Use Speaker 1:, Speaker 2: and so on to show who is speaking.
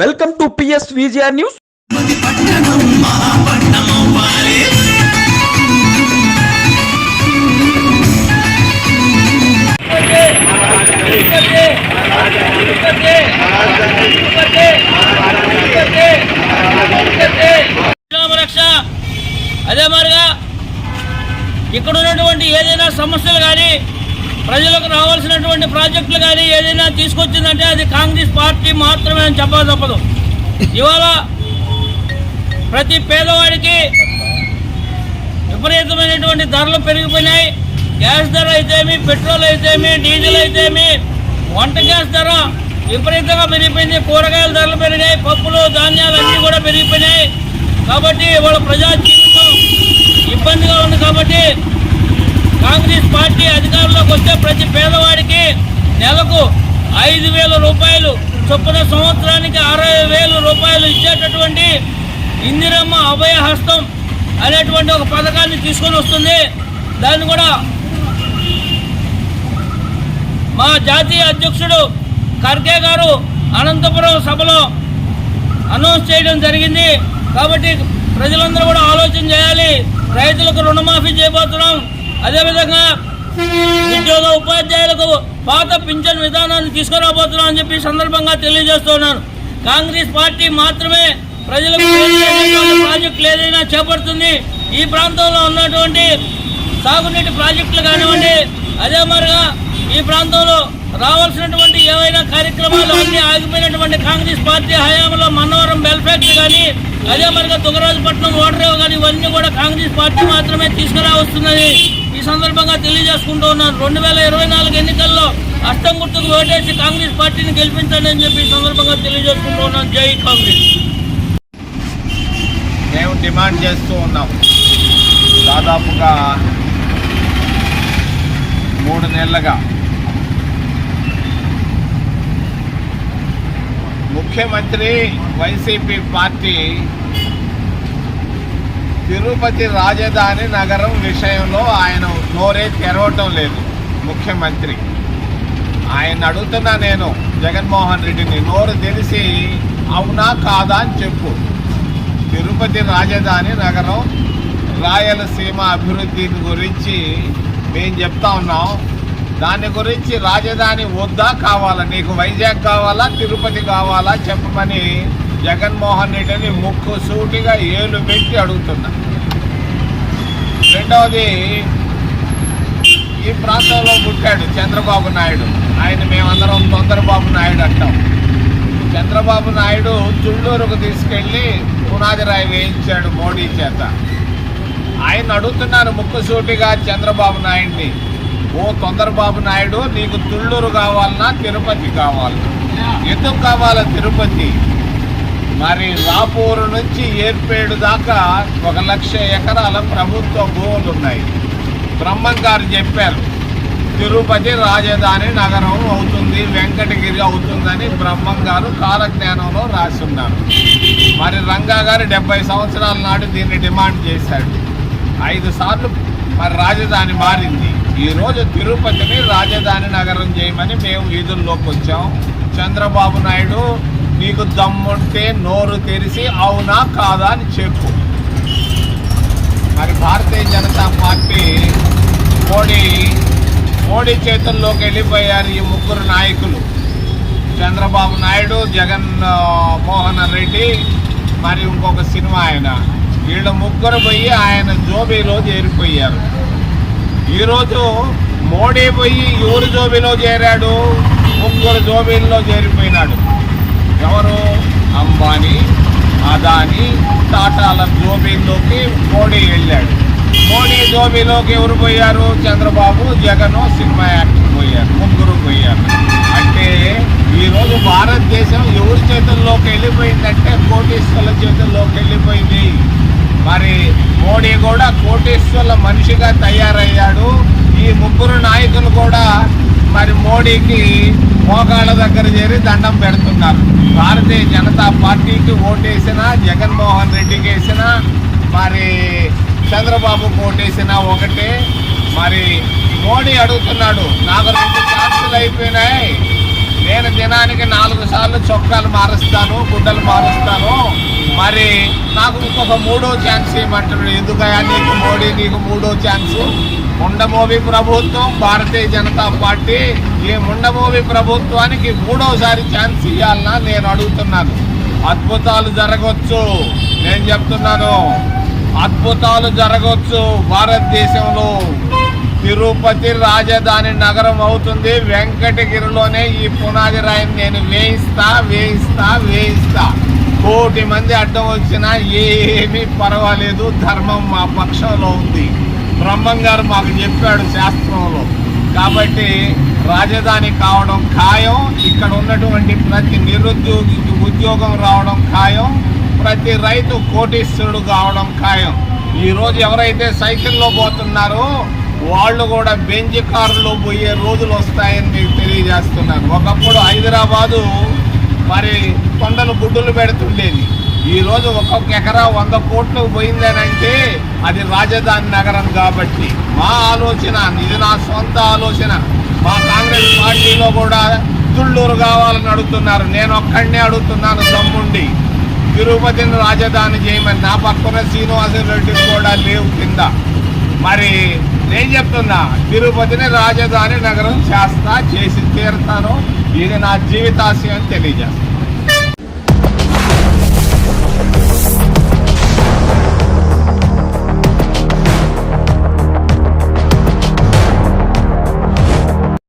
Speaker 1: Welcome to PS VGR news.
Speaker 2: అదే మరిగా ఇక్కడ ఉన్నటువంటి ఏదైనా సమస్యలు కానీ ప్రజలకు రావాల్సినటువంటి ప్రాజెక్టులు కానీ ఏదైనా తీసుకొచ్చిందంటే అది కాంగ్రెస్ పార్టీ అని చెప్పక తప్పదు ఇవాళ ప్రతి పేదవాడికి విపరీతమైనటువంటి ధరలు పెరిగిపోయినాయి. గ్యాస్ ధర అయితేమి పెట్రోల్ అయితేమి డీజిల్ అయితేమి వంట గ్యాస్ ధర విపరీతంగా పెరిగిపోయింది. కూరగాయల ధరలు పెరిగాయి పప్పులు ధాన్యాలు అన్నీ కూడా పెరిగిపోయినాయి. కాబట్టి ఇవాళ ప్రజా జీవితం ఇబ్బందిగా ఉంది కాబట్టి కాంగ్రెస్ పార్టీ అధికారులు వస్తే ప్రతి పేదవాడికి నెలకు ఐదు వేల రూపాయలు చొప్పున సంవత్సరానికి అరవై వేల రూపాయలు ఇచ్చేటటువంటి ఇందిరమ్మ అభయ హస్తం అనేటువంటి ఒక పథకాన్ని తీసుకొని వస్తుంది. దాన్ని కూడా మా జాతీయ అధ్యక్షుడు ఖర్గే గారు అనంతపురం సభలో అనౌన్స్ చేయడం జరిగింది. కాబట్టి ప్రజలందరూ కూడా ఆలోచన చేయాలి. రైతులకు రుణమాఫీ చేయబోతున్నాం. అదేవిధంగా ఉద్యోగ ఉపాధ్యాయులకు పాత పింఛన్ విధానాన్ని తీసుకురాబోతున్నాం అని చెప్పి సందర్భంగా తెలియజేస్తున్నాను. కాంగ్రెస్ పార్టీ మాత్రమే ప్రజలకు ప్రాజెక్టులు ఏదైనా చేపడుతుంది ఈ ప్రాంతంలో ఉన్నటువంటి సాగునీటి ప్రాజెక్టులు కానివ్వండి అదే మరిగా ఈ ప్రాంతంలో రావాల్సినటువంటి ఏవైనా కార్యక్రమాలు అన్నీ ఆగిపోయినటువంటి కాంగ్రెస్ పార్టీ హయాంలో మన్నవరం బెల్ ఫ్యాక్టరీ కానీ అదే మరిగా దుగరాజపట్నం ఓటరేవు కానీ ఇవన్నీ కూడా కాంగ్రెస్ పార్టీ మాత్రమే తీసుకురావస్తుందని ఈ సందర్భంగా తెలియజేసుకుంటూ ఉన్నాను. రెండు వేల ఇరవై నాలుగు ఎన్నికల్లో అష్టం గుర్తుకు ఓటేసి కాంగ్రెస్ పార్టీని గెలిపించండి అని చెప్పి ఈ సందర్భంగా తెలియజేసుకుంటూ ఉన్నాను. జై కాంగ్రెస్.
Speaker 3: మేము డిమాండ్ చేస్తూ ఉన్నాం. దాదాపుగా మూడు నెలలుగా ముఖ్యమంత్రి వైసీపీ పార్టీ తిరుపతి రాజధాని నగరం విషయంలో ఆయన నోరే తెరవటం లేదు. ముఖ్యమంత్రి. ఆయన అడుగుతున్నా నేను జగన్మోహన్ రెడ్డిని నోరు తెలిసి అవునా కాదా అని చెప్పు. తిరుపతి రాజధాని నగరం రాయలసీమ అభివృద్ధి గురించి మేము చెప్తా ఉన్నాం. దాని గురించి రాజధాని వద్దా కావాలా? నీకు వైజాగ్ కావాలా? తిరుపతి కావాలా? చెప్పమని జగన్మోహన్ రెడ్డిని ముక్కు సూటిగా ఏలు పెట్టి అడుగుతున్నా. రెండవది ఈ ప్రాంతంలో పుట్టాడు చంద్రబాబు నాయుడు. ఆయన మేమందరం తొందరబాబు నాయుడు అంటాం. చంద్రబాబు నాయుడు చుళ్ళూరుకు తీసుకెళ్ళి పునాది రాయి వేయించాడు మోడీ చేత. ఆయన అడుగుతున్నారు ముక్కుసూటిగా చంద్రబాబు నాయుడిని. ఓ తొందరబాబు నాయుడు నీకు తుళ్ళూరు కావాలన్నా తిరుపతి కావాలన్నా. ఎందుకు కావాలా తిరుపతి? మరి రాపూరు నుంచి ఏర్పేడు దాకా ఒక లక్ష ఎకరాల ప్రభుత్వ భూములు ఉన్నాయి. బ్రహ్మం గారు చెప్పారు తిరుపతి రాజధాని నగరం అవుతుంది వెంకటగిరి అవుతుందని బ్రహ్మం గారు కాలజ్ఞానంలో రాసి ఉన్నారు. మరి రంగా గారు డెబ్బై సంవత్సరాల నాడు దీన్ని డిమాండ్ చేశాడు. ఐదు సార్లు మరి రాజధాని మారింది. ఈరోజు తిరుపతిని రాజధాని నగరం చేయమని మేము వీధుల్లోకి వచ్చాం. చంద్రబాబు నాయుడు నీకు దమ్ముంటే నోరు తెరిచి అవునా కాదా అని చెప్పు. మరి భారతీయ జనతా పార్టీ మోడీ మోడీ చేతుల్లోకి వెళ్ళిపోయారు ఈ ముగ్గురు నాయకులు. చంద్రబాబు నాయుడు జగన్ మోహన్ రెడ్డి మరి ఇంకొక సినిమా ఆయన. వీళ్ళ ముగ్గురు పోయి ఆయన జోబీలో చేరిపోయారు. ఈరోజు మోడీ పోయి ఎవరు జోబీలో చేరాడు? ముగ్గురు జోబీల్లో చేరిపోయినాడు. ఎవరు అంబానీ అదాని టాటాల జోబీలోకి మోడీ వెళ్ళాడు. మోడీ జోబీలోకి ఎవరు పోయారు? చంద్రబాబు జగన్ సినిమా యాక్టర్ పోయారు ముగ్గురు పోయారు. అంటే ఈరోజు భారతదేశం ఎవరి చేతుల్లోకి వెళ్ళిపోయిందంటే కోటీశ్వర్ల చేతుల్లోకి వెళ్ళిపోయింది. మరి మోడీ కూడా కోటీశ్వర్ల మనిషిగా తయారయ్యాడు. ఈ ముగ్గురు నాయకులు కూడా మరి మోడీకి మోకాళ్ళ దగ్గర చేరి దండం పెడుతున్నారు. భారతీయ జనతా పార్టీకి ఓటేసినా జగన్మోహన్ రెడ్డికి వేసినా మరి చంద్రబాబుకు ఓటేసినా ఒకటే. మరి మోడీ అడుగుతున్నాడు నాకు రెండు ఛాన్సులు అయిపోయినాయి. నేను దినానికి నాలుగు సార్లు చొక్కాలు మారుస్తాను గుడ్డలు మారుస్తాను. మరి నాకు ఇంకొక మూడో ఛాన్స్ ఇవ్వమంటున్నాడు. ఎందుకయ్యా నీకు మోడీ నీకు మూడో ఛాన్సు? ముండమోవి ప్రభుత్వం భారతీయ జనతా పార్టీ ఈ ముండమోవి ప్రభుత్వానికి మూడోసారి ఛాన్స్ ఇవ్వాలన్నా నేను అడుగుతున్నాను. అద్భుతాలు జరగవచ్చు నేను చెప్తున్నాను. అద్భుతాలు జరగవచ్చు భారతదేశంలో. తిరుపతి రాజధాని నగరం అవుతుంది. వెంకటగిరిలోనే ఈ పునాది రాయిని నేను వేయిస్తా వేయిస్తా వేయిస్తా. కోటి మంది అడ్డం వచ్చినా ఏమీ పర్వాలేదు. ధర్మం మా పక్షంలో ఉంది. బ్రహ్మం గారు మాకు చెప్పాడు శాస్త్రంలో. కాబట్టి రాజధాని కావడం ఖాయం ఇక్కడ ఉన్నటువంటి ప్రతి నిరుద్యోగికి ఉద్యోగం రావడం ఖాయం ప్రతి రైతు కోటీశ్వరుడు కావడం ఖాయం. ఈరోజు ఎవరైతే సైకిల్లో పోతున్నారో వాళ్ళు కూడా బెంజ్ కారులో పోయే రోజులు వస్తాయని మీకు తెలియజేస్తున్నారు ఒకప్పుడు హైదరాబాదు మరి కొండలు గుడ్డులు పెడుతుండేది. ఈరోజు ఒక్కొక్క ఎకరా వంద కోట్లు పోయిందనంటే అది రాజధాని నగరం కాబట్టి మా ఆలోచన ఇది నా సొంత ఆలోచన. మా కాంగ్రెస్ పార్టీలో కూడా తుళ్ళూరు కావాలని అడుగుతున్నారు. నేను ఒక్కడినే అడుగుతున్నాను తమ్ముండి తిరుపతిని రాజధాని చేయమని. నా పక్కన శ్రీనివాసరెడ్డి కూడా లేవు కింద. మరి నేను చెప్తున్నా తిరుపతిని రాజధాని నగరం చేస్తా చేసి తీరుతాను. ఇది నా జీవితాశయం తెలియజేస్తాను